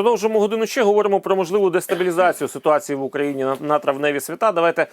Продовжимо годину ще. Говоримо про можливу дестабілізацію ситуації в Україні на, на травневі свята. Давайте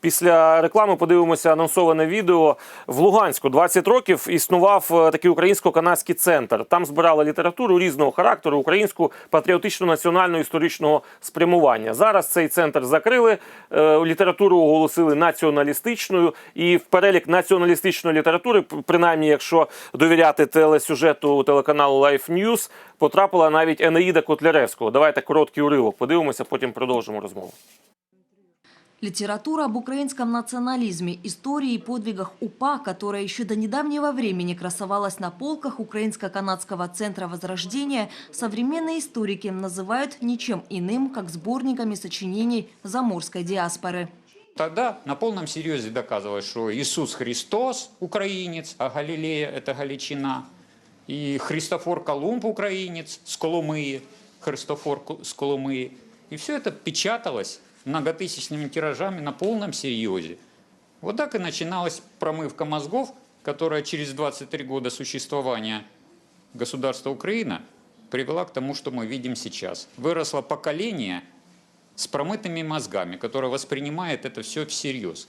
після реклами подивимося анонсоване відео. В Луганську 20 років існував е, такий українсько-канадський центр. Там збирали літературу різного характеру, українську патріотичну національну історичного спрямування. Зараз цей центр закрили. е, Літературу оголосили націоналістичною, і в перелік націоналістичної літератури, принаймні, якщо довіряти телесюжету телеканалу Life News, потрапила навіть Енеїда Котляревського. Давайте короткий уривок подивимося, потім продовжимо розмову. Литература об украинском национализме, истории и подвигах УПА, которая еще до недавнего времени красовалась на полках Украинско-канадского центра Возрождения, современные историки называют ничем иным, как сборниками сочинений заморской диаспоры. Тогда на полном серьезе доказывалось, что Иисус Христос украинец, а Галилея – это Галичина, и Христофор Колумб украинец с Коломыи, Христофор с. И все это печаталось многотысячными тиражами на полном серьезе. Вот так и начиналась промывка мозгов, которая через 23 года существования государства Украина привела к тому, что мы видим сейчас. Выросло поколение с промытыми мозгами, которое воспринимает это все всерьез.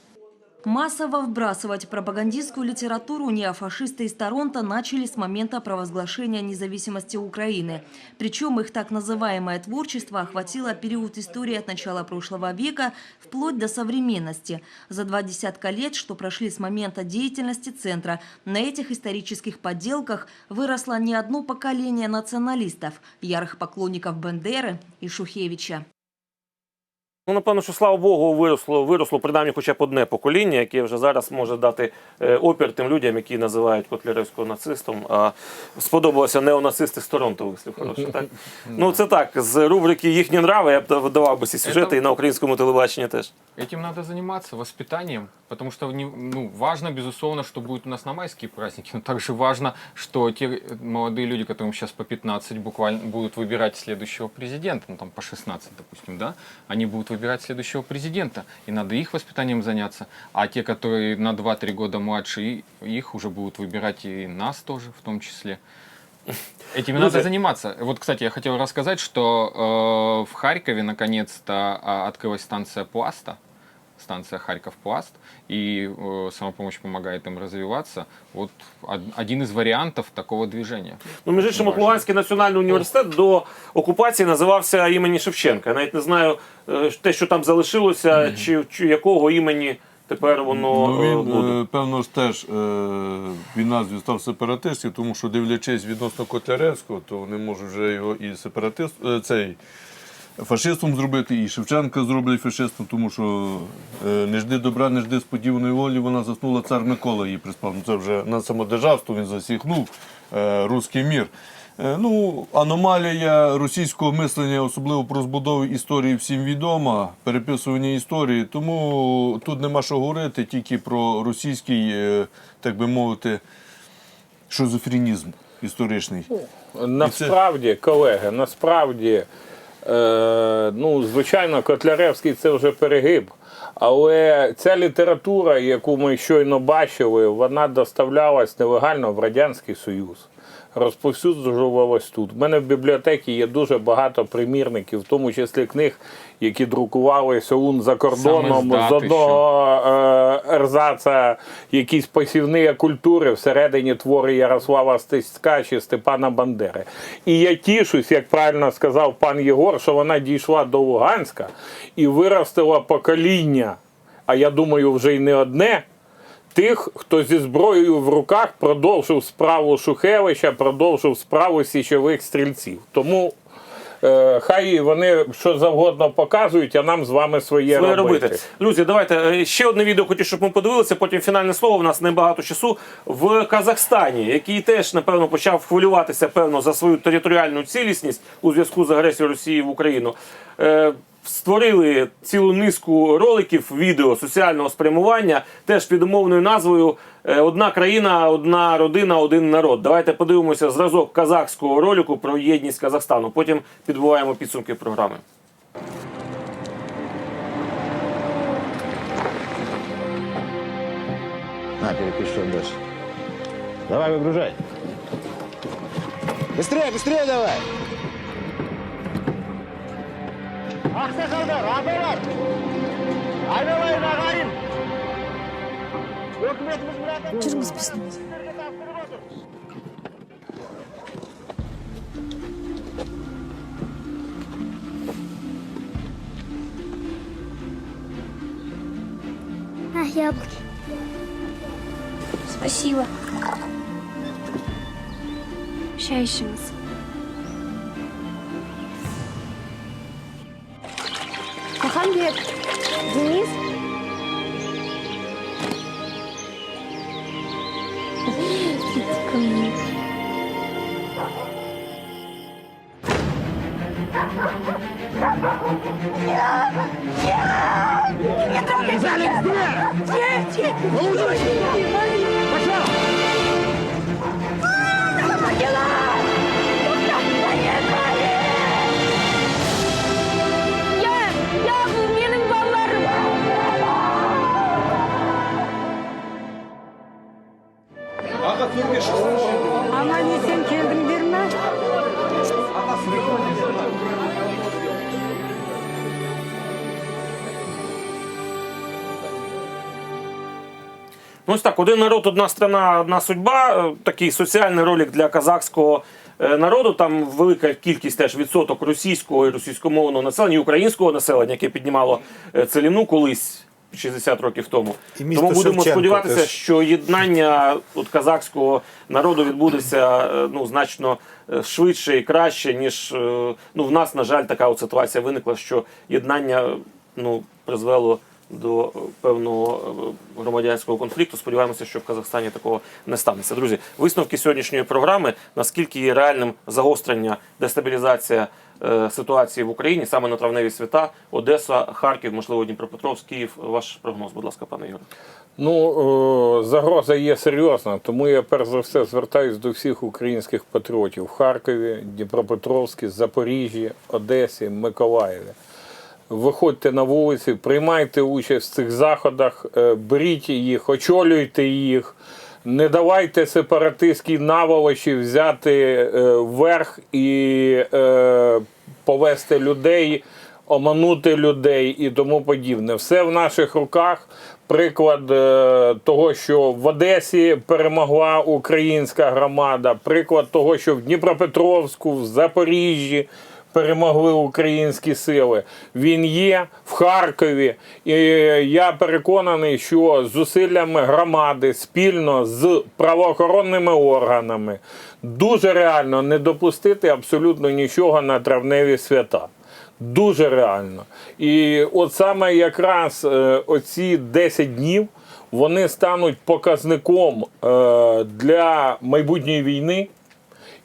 Массово вбрасывать пропагандистскую литературу неофашисты из Торонто начали с момента провозглашения независимости Украины. Причем их так называемое творчество охватило период истории от начала прошлого века вплоть до современности. За два десятка лет, что прошли с момента деятельности Центра, на этих исторических подделках выросло не одно поколение националистов, ярых поклонников Бендеры и Шухевича. Ну, напевно, що слава Богу, виросло, виросло принаймні хоча б одне покоління, яке вже зараз може дати е, опір тим людям, які називають Котляревського нацистом. А сподобалося неонацисти з Торонто, вислів хороший, так? Ну, це так, з рубрики Їхні нрави я б видавав би ці сюжети Это- і на українському телебаченні теж. Этим надо заниматься, воспитанием, потому что не- ну, важно, безусловно, что будет у нас на майские праздники, но также важно, что те э, молодые люди, которым сейчас по 15 буквально будут выбирать следующего президента, ну там по 16, допустим, да, они будут выбирать следующего президента, и надо их воспитанием заняться, а те, которые на 2-3 года младше, их уже будут выбирать и нас тоже в том числе. Этими Ну, надо за- заниматься. Вот, кстати, я хотел рассказать, что э, в Харькове наконец-то а, открылась станция Пласта, станция Харьков Пласт, и э, самопомощь помогает им развиваться. Вот од- один из вариантов такого движения. Ну, між іншим. Луганський національний університет до окупації називався імені Шевченка. Я навіть не знаю е, те, що там залишилося, чи, чи якого імені тепер воно Ну, е, він, буде. е, певно ж теж е, від назві став сепаратистів, тому що дивлячись відносно Котляревського, то вони можуть вже його і сепаратист, е, цей, фашистом зробити, і Шевченка зроблять фашистом, тому що е, не жди добра, не жди сподіваної волі, вона заснула цар Микола її приспав. Ну, Це вже на самодержавство він засіхнув е, руський мір. Е, Ну, аномалія російського мислення, особливо про розбудову історії, всім відома, переписування історії. Тому тут нема що говорити, тільки про російський, так би мовити, шизофренізм історичний. Насправді, колеги, насправді, ну, звичайно, Котляревський це вже перегиб. Але ця література, яку ми щойно бачили, вона доставлялась нелегально в Радянський Союз. Розповсюджувалась тут. У мене в бібліотеці є дуже багато примірників, в тому числі книг, які друкувалися ун за кордоном з одного е, ерзаца якісь посівні культури всередині твори Ярослава Стецька чи Степана Бандери. І я тішусь, як правильно сказав пан Єгор, що вона дійшла до Луганська і виростила покоління, а я думаю, вже й не одне. Тих, хто зі зброєю в руках продовжив справу Шухевича, продовжив справу січових стрільців. Тому е, хай вони що завгодно показують, а нам з вами своє, Своє робити. робити. Друзі, давайте е, ще одне відео хотів, щоб ми подивилися. Потім фінальне слово. У нас небагато часу в Казахстані, який теж напевно почав хвилюватися певно за свою територіальну цілісність у зв'язку з агресією Росії в Україну. Е, Створили цілу низку роликів, відео соціального спрямування, теж під умовною назвою е, Одна країна, одна родина, один народ. Давайте подивимося зразок казахського ролику про єдність Казахстану. Потім підбуваємо підсумки програми. На, перепиши дальше. Давай, выгружай. Быстрее, быстрее давай. Ақсақалдар аталар айналайын ағайын өкіметіміз мұраты Жүріңіз біздің. сіздерге тапсырып отыр А, яблоки. Спасибо. Общающий нас. Махамбет, Денис. Иди ко мне. Я, Аман есен келдіңдер ме? Ну ось так, один народ, одна страна, одна судьба. Е, Такий соціальний ролик для казахського е, народу. Там велика кількість теж відсоток російського і російськомовного населення, і українського населення, яке піднімало е, целіну колись. 60 років тому. І місто Тому будемо Шевченко сподіватися, теж. що єднання от, казахського народу відбудеться е, ну, значно е, швидше і краще, ніж е, ну, в нас, на жаль, така от ситуація виникла, що єднання ну, призвело до певного громадянського конфлікту. Сподіваємося, що в Казахстані такого не станеться. Друзі, висновки сьогоднішньої програми, наскільки є реальним загострення, дестабілізація ситуації в Україні саме на травневі свята, Одеса, Харків, можливо, Дніпропетровськ, Київ. Ваш прогноз, будь ласка, пане Юрію. Ну, загроза є серйозна, тому я перш за все звертаюся до всіх українських патріотів в Харкові, Дніпропетровській, Запоріжжі, Одесі, Миколаєві. Виходьте на вулиці, приймайте участь в цих заходах, е, беріть їх, очолюйте їх. Не давайте сепаратистській наволочі взяти е, верх і е, повести людей, оманути людей і тому подібне. Все в наших руках. Приклад е, того, що в Одесі перемогла українська громада, приклад того, що в Дніпропетровську, в Запоріжжі перемогли українські сили. Він є в Харкові. І я переконаний, що зусиллями громади спільно з правоохоронними органами дуже реально не допустити абсолютно нічого на травневі свята. Дуже реально. І от саме якраз е, оці 10 днів вони стануть показником е, для майбутньої війни.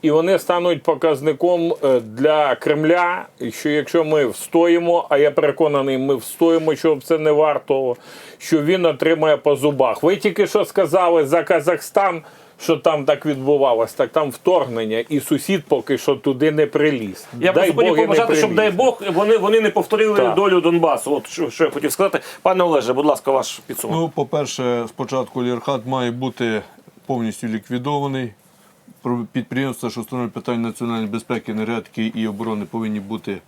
І вони стануть показником е, для Кремля, що якщо ми встоїмо, а я переконаний, ми встоїмо, що це не варто, що він отримає по зубах. Ви тільки що сказали за Казахстан, що там так відбувалось, так там вторгнення, і сусід поки що туди не приліз. Я Дай просто хотів побажати, щоб дай. Бог вони, вони не повторили Так. долю Донбасу. От що, що я хотів сказати. Пане Олеже, будь ласка, ваш підсумок. Ну, по-перше, спочатку олігархат має бути повністю ліквідований. Підприємства, що встановлюють питання національної безпеки, енергетики і оборони, повинні бути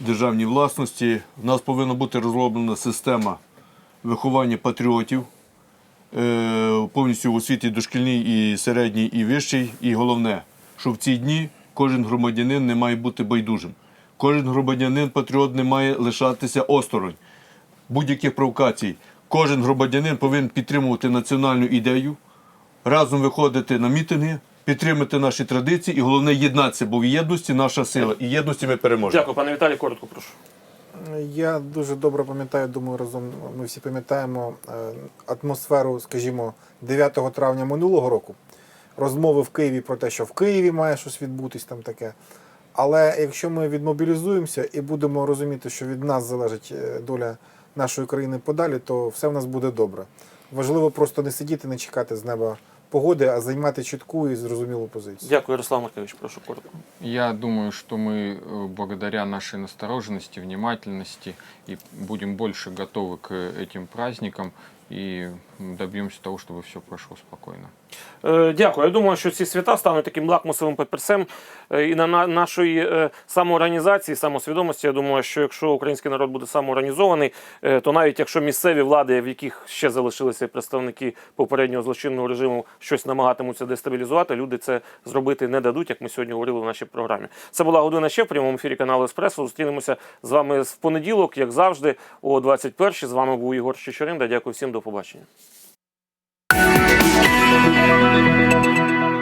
в державній власності. У нас повинна бути розроблена система виховання патріотів е, повністю в освіті дошкільній і середній, і вищій. І головне, що в ці дні кожен громадянин не має бути байдужим. Кожен громадянин патріот не має лишатися осторонь будь-яких провокацій. Кожен громадянин повинен підтримувати національну ідею, разом виходити на мітинги, підтримати наші традиції і головне єднатися, бо в єдності наша сила. І єдності ми переможемо. Дякую, пане Віталій, коротко прошу. Я дуже добре пам'ятаю, думаю, разом ми всі пам'ятаємо е, атмосферу, скажімо, 9 травня минулого року. Розмови в Києві про те, що в Києві має щось відбутись там таке. Але якщо ми відмобілізуємося і будемо розуміти, що від нас залежить е, доля нашої країни подалі, то все в нас буде добре. Важливо просто не сидіти, не чекати з неба погоди, а займати чітку і зрозумілу позицію. Дякую, Ярослав Маркович, прошу коротко. Я думаю, что мы э, благодаря нашей настороженности, внимательности и будем больше готовы к этим праздникам и добьемся того, чтобы все прошло спокойно. Е, Дякую. Я думаю, що ці свята стануть таким лакмусовим папірцем е, і на на- нашої е, самоорганізації, самосвідомості. Я думаю, що якщо український народ буде самоорганізований, то навіть якщо місцеві влади, в яких ще залишилися представники попереднього злочинного режиму, щось намагатимуться дестабілізувати, люди це зробити не дадуть, як ми сьогодні говорили в нашій програмі. Це була година ще в прямому ефірі каналу Еспресо. Зустрінемося з вами в понеділок, як завжди, о 21 З вами був Ігор Чечеринда. Дякую всім, до побачення.